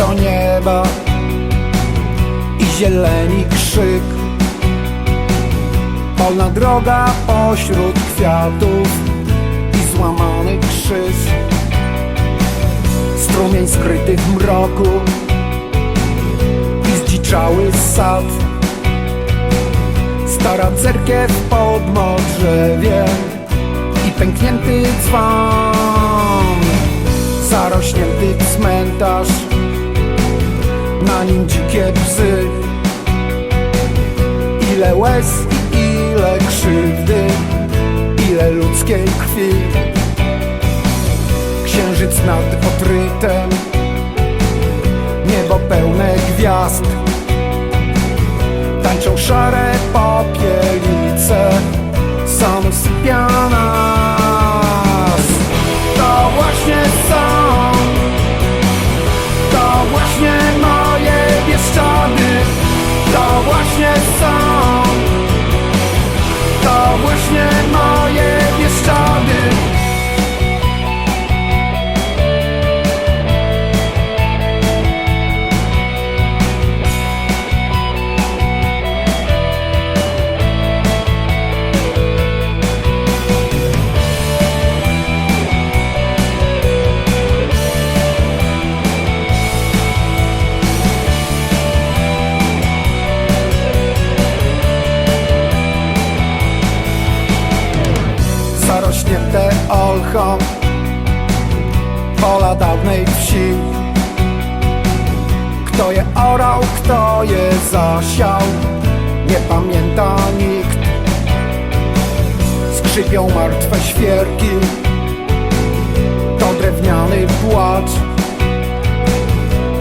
do nieba i zieleni krzyk. Polna droga pośród kwiatów i złamany krzyż. Strumień skryty w mroku i zdziczały sad. Stara cerkiew pod modrzewiem i pęknięty dzwon. Zarośnięty cmentarz, nim dzikie psy. Ile łez i ile krzywdy, ile ludzkiej krwi. Księżyc nad otrytem, niebo pełne gwiazd. Tańczą szare popielice, zarośnięte olchą Pola dawnej wsi. Kto je orał, kto je zasiał Nie pamięta nikt. Skrzypią martwe świerki To drewniany płacz.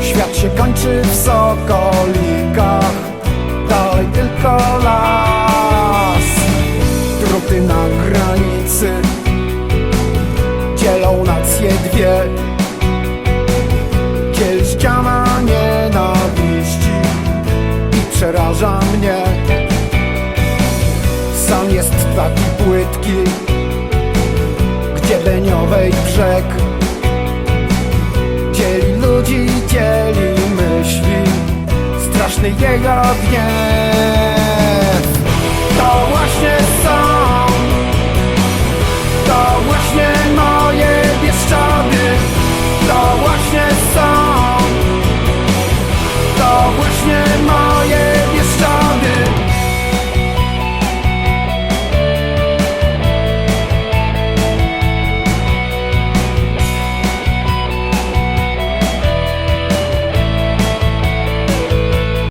Świat się kończy w sokolikach przeraża mnie. Sam jest taki płytki Gdzie leniowej brzeg Dzieli ludzi, dzieli myśli. Straszny jego gniew To właśnie sam